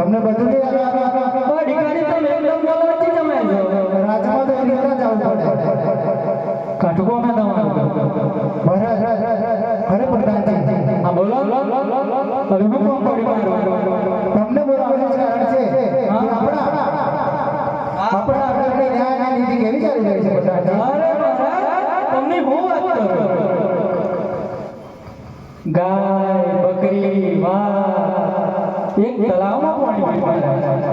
તમને બધું નહીં રાજમાં તો કેટલા જવું પડે. કાઠકો મેં તમારું ભરત ભરે પ્રધાનજી હા બોલો. તમને બોલાવવાનું કારણ છે આપણા આપણા આપણે ના કેવી ચાલી રહી છે? ગાય બકરી વાઘ એક તળાવમાં પાણી પીવા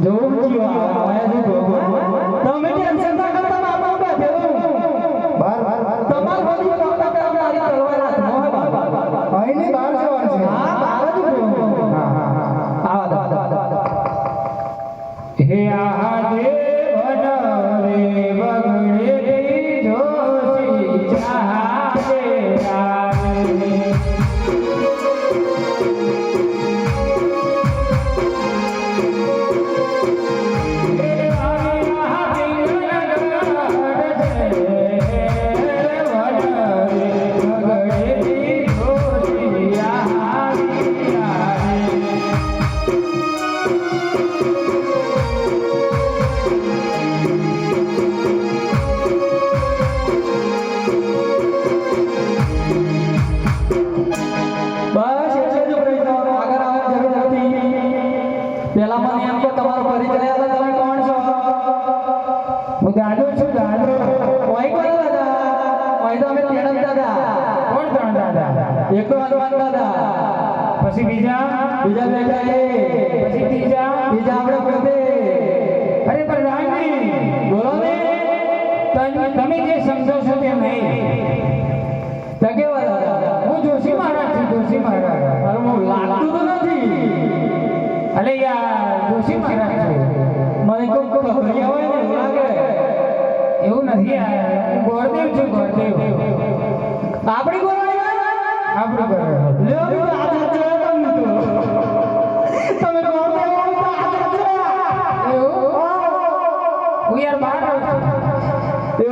do Tio Amor do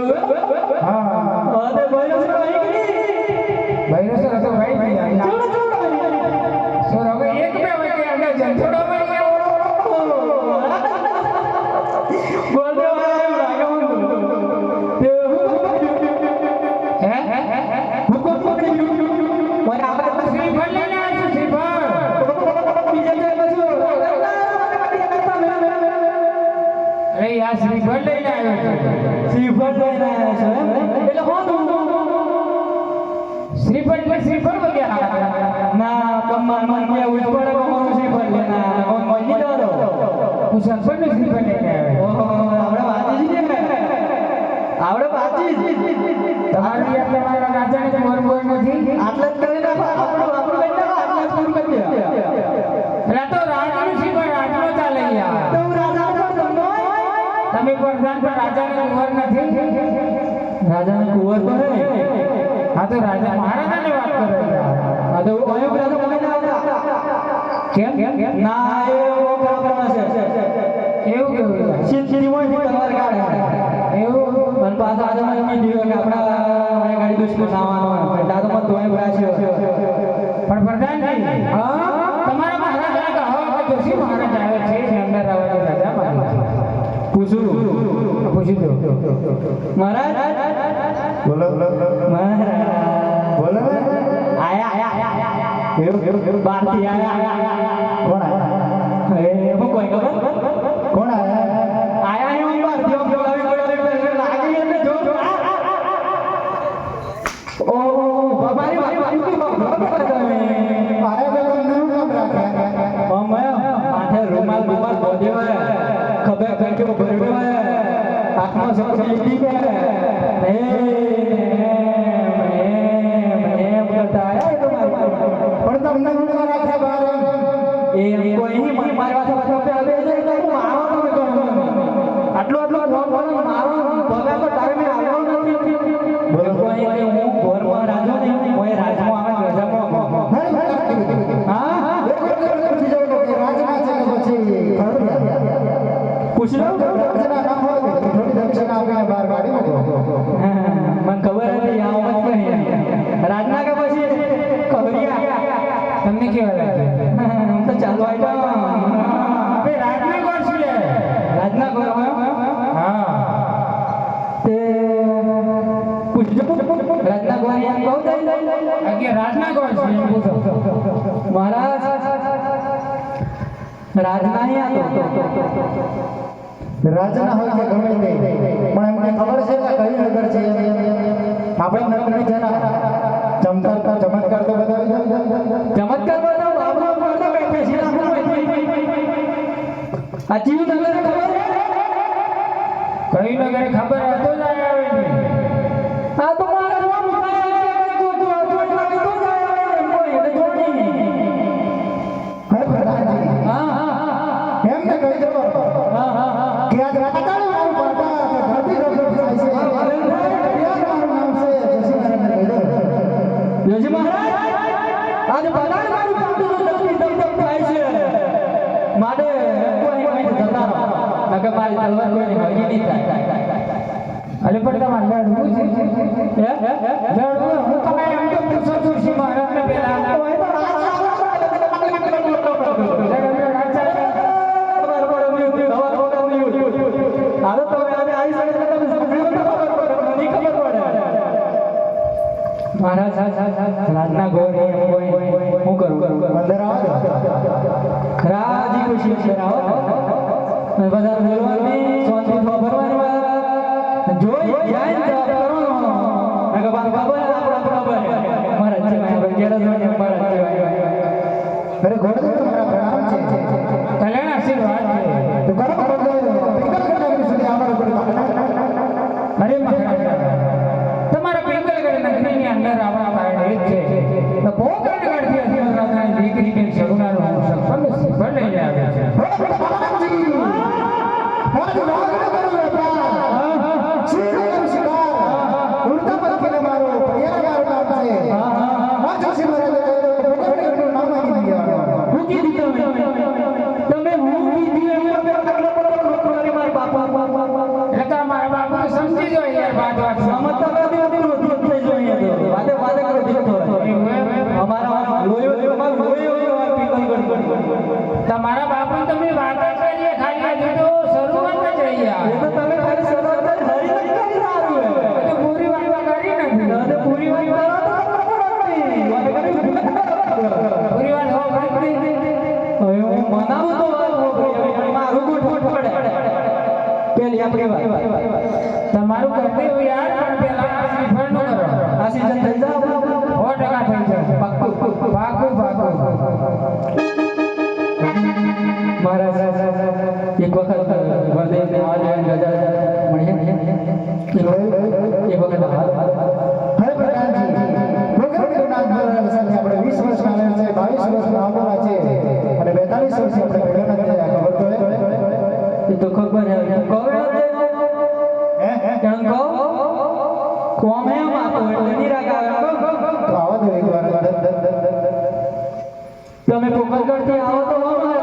왜? 왜? તમારું એટલે મારા રાજાને તો મોર નથી. આટલા કરી નાખો આપણું આપણું કરી નાખો આટલા પૂરું કરી દે રાતો રાજાનું છે પણ આટલો ચાલે યાર. તો રાજા પર તમને તમે પ્રધાન પર રાજાને મોર નથી. રાજાને કુંવર પર હા તો રાજા મહારાજાને વાત કરો હા તો ઓયો રાજા મને ના આવતા. કેમ? કેમ? ના આયો પ્રોબ્લેમ છે. એવું કેવું સિદ્ધિ મોય તમાર કાઢે. એવું? પણ પાછા આજે મને કીધું કે આપણા હવે ગાડી દુશ્મન આવવાનો પેટા તો મત ધોઈ ભરા છે પણ પ્રધાનજી હા. તમારા મહારાજ ને કહો કે જોશી મહારાજ આવે છે જે અંદર આવવાનો રાજા મારે પૂછું પૂછી દો મહારાજ બોલો મહારાજ બોલો. આયા આયા બારથી આયા કોણ આયા એ હું કોઈ ખબર? પણ તમને રાખ્યા બહાર એ કોઈ નહીં મને મારવા તો પાછો મહારાજ રાજના રાજના હોય કે ગમે તે. પણ એમને ખબર છે કે કયું નગર છે? આપણે નગરની જરા ચમત્કાર ચમત્કાર તો બતાવી ચમત્કાર બતાવો. કરતો બેઠે છે. આ જીવ નગર ખબર? છે કઈ નગરે ખબર? એમને કહી દો હા હા હા કે આજ રાતાળી વાળું પાટા કે ધરતી રગડ થાય છે. મારું નામ છે જસી મહારાજને કહી દો. યોજી મહારાજ આજે બધાને મારું પાટું દબી દબ દબ થાય છે. માટે કોઈ કોઈ જતા રહો. મારી તલવાર નહીં થાય. પણ તમારે લડવું છે. હે? હે હે લડવું હું તમે એમ તો પૂછો મહારાજને પહેલા રાજના ગોરી એમ કોઈ હું કરું? અંદર આવો ખરાજી ખુશી અંદર આવો અને બધા બોલવાની શાંતિ ખબરવાની જોઈ જાય ને તો કરવાનો નકર બાર ખબર આપણા ખબર મારા ઘેર મારા છે કલ્યાણ આશીર્વાદ છે. તો કરો કરો તો પિંગલગઢ સુધી આવવાનું પડે અરે, મહારાજા. તમારા પિંગલગઢના ઘરની અંદર આપણા કારણ એ જ છે. તો પોકરણગઢથી અસુર રાજાની દીકરી બેન સગુણાનું સંબંધ લઈને આવે છે. તમારા બાપુ તમે વાત કરીએ ખાલી હજુ તો શરૂઆત જ રહી આ. તો તમે ખાલી શરૂઆત જ હરી નથી કરી સારું હજુ પૂરી વાત કરી નથી અને પૂરી વાત તો પૂરી વાત હો ભાઈ હવે મનાવું તો મારું ગોઠવણ પડે. પેલી આપણી વાત તમારું કર્તવ્ય યાર પણ પેલા આ સીઝન થઈ જાવ એક વખત આપણે વીસ વર્ષના છે બાવીસ વર્ષના આવવાના છે અને બેતાલીસ વર્ષથી આપણે ભેગા નથી. ખબર તો? એ તો ખબર હે કહો? કેમ કહો કોમ હે એટલે ની રાખ આવે તો એકવાર તમે આવો તો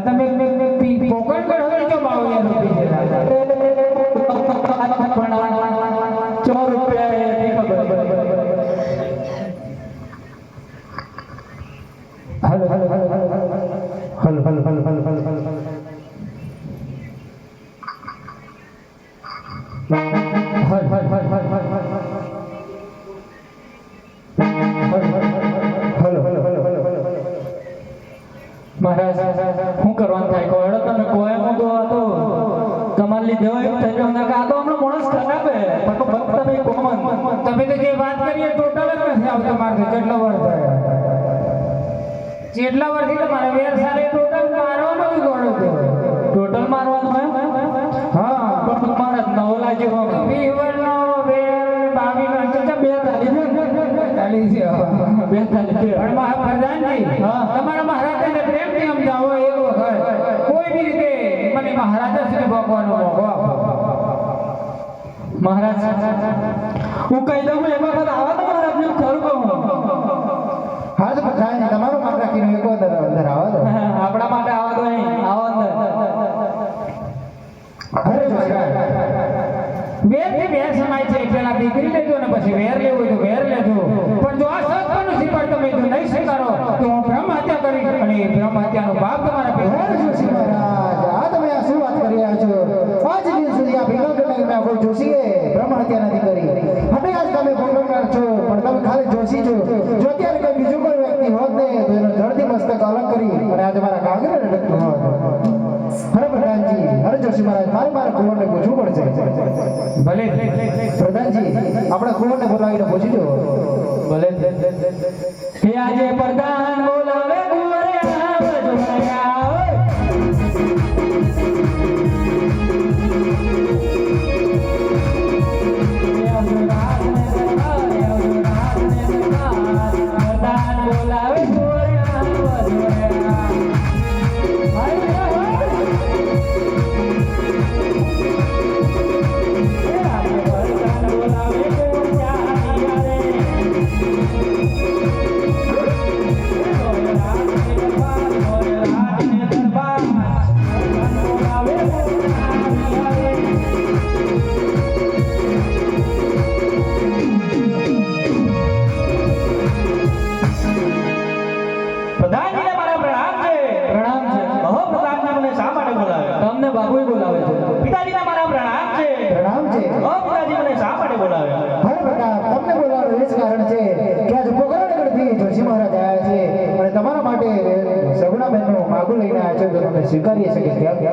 તમે કોકણ હોય શું કરવાનું થાય? કહો હેડો તમે કહો એમ તો આ તો તમારે લીધે હોય થઈ ગયો. આ તો હમણાં માણસ ખરાબ હે પણ તો ભક્ત તમે કોમન તમે તો જે વાત કરીએ ટોટલ જ નથી આવતા મારે કેટલા વર્ષ થયા. જેટલા વર્ષથી તમારે વેર સારે ટોટલ મારવાનો જ ગોળો ટોટલ મારવાનું હે હા પણ મહારાજ નવો લાગ્યો બે તાલી છે. બે તાલી છે. પણ પ્રધાનજી તમારા મહારાજાને પ્રેમથી સમજાવો એક વખત કોઈ બી રીતે મને મહારાજા શ્રી ભગવાનનો મોકો મહારાજ હું કહી દઉં એક વખત આવો તો મહારાજ ને ખરું કહું. હા તો નહીં તમારો માન રાખીને એક અંદર અંદર આવો તો. આપણા માટે આવો તો અહીં આવો અંદર. અરે વેર થી વેર સમાય છે, પેલા દીકરી લેજો ને પછી વેર લેવું હોય તો વેર લેજો. પણ જો આ સત્યનું શીખવાડ તમે જો નહીં સ્વીકારો, તો હું બ્રહ્મ હત્યા કરી અને બ્રહ્મ હત્યાનો બાપ તમારા હે પેટમાં જોશી મહારાજ, આ તમે આ શું વાત કરી રહ્યા છો? પાંચ દિન સુધી આ ભીમા મેં કોઈ જોશીએ બ્રહ્મ હત્યા નથી કરી હવે આજ તમે ભગવાન છો, પણ તમે ખાલી જોશી છો. જો અત્યારે કોઈ બીજું કોઈ વ્યક્તિ હોત ને, તો એનો જળથી મસ્તક અલગ કરી અને આજે મારા કાગરે લટકતું હોત. જોશી મહારાજ મારે મારા કુંવરને પૂછવું પડશે. ભલે પ્રધાનજી આપણે કુંવરને બોલાવીને પૂછી દો ભલે. કે આજે પ્રધાન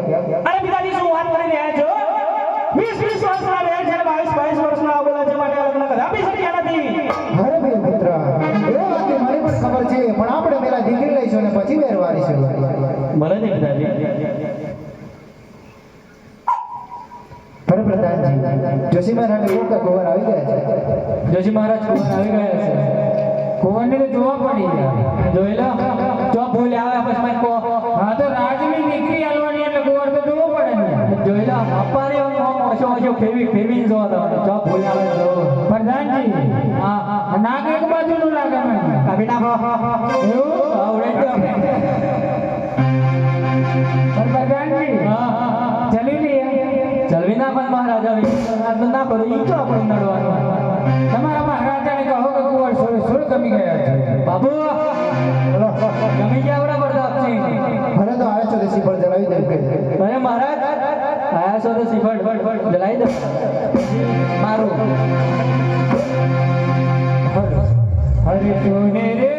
અરે પિતાજી શું વાત કરી રહ્યા છો? વીસ વીસ વર્ષના રહે છે અને બાવીસ બાવીસ વર્ષના આ છે માટે લગ્ન લગ્ન આપી શક્યા નથી. અરે ભાઈ મિત્ર એ વાત મને પણ ખબર છે પણ આપણે પેલા દીકરી લઈશું અને પછી વેર વારીશું ભલે છે પિતાજી જોશી મહારાજ એવું આવી ગયા છે? જોશી મહારાજ કુંવર આવી ગયા છે. કુંવરને તો જોવા પડી ગયા. જોઈ લો. જો ભૂલ આવે પછી મને કહો. હા તો રાજની દીકરી આલવાની પડે ને જોઈ લો અપારી આમ આમ ઓછો ઓછો ફેરવી ફેરવી જો તો જો આવે તો પ્રધાનજી હા નાક એક બાજુનું લાગે મને કાપી નાખો એવું? આવડે તો પ્રધાનજી હા ચલી લઈએ. ચલવી ના પણ મહારાજ ના કરો. ઈ તો આપણે નડવાનું. તમારા મહારાજાને કહો કે કુંવર સોળ સોળ કમી ગયા છે. બાબુ ગમી ગયા આપણા પ્રતાપસિંહ ભલે તો આવે છો દેશી પર જણાવી દે. કે અરે મહારાજ ફટ તો ફટ જલાઈ દો મારું હરે સુને રે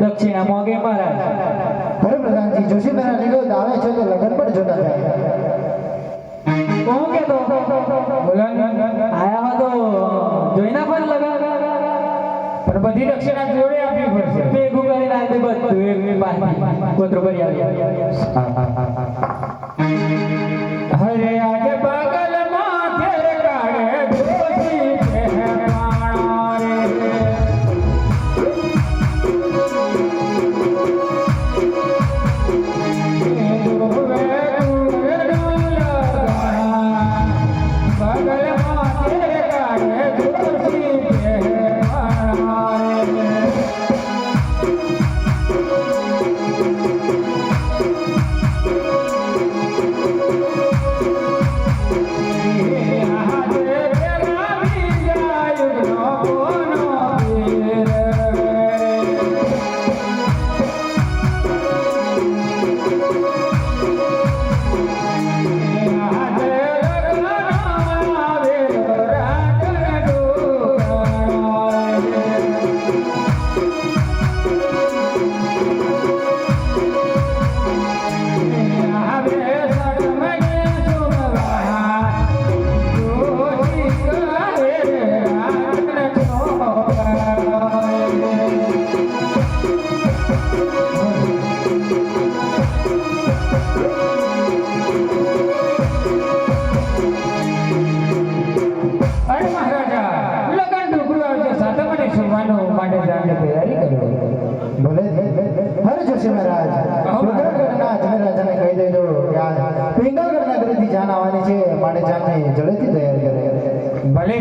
દક્ષિણા મોગે મહારાજ. અરે પ્રધાનજી જોશી મેરા લીધો દાવે છે તો લગન પણ જોતા થાય. કોણ કે તો બોલન આયા હો તો જોઈ નાખો ને લગન. પણ બધી દક્ષિણા જોડે આપવી પડશે. ભેગું કરી બાંધી ગોત્ર ભરી આવી માટે જાનને જલ્દીથી તૈયાર કરે. ભલે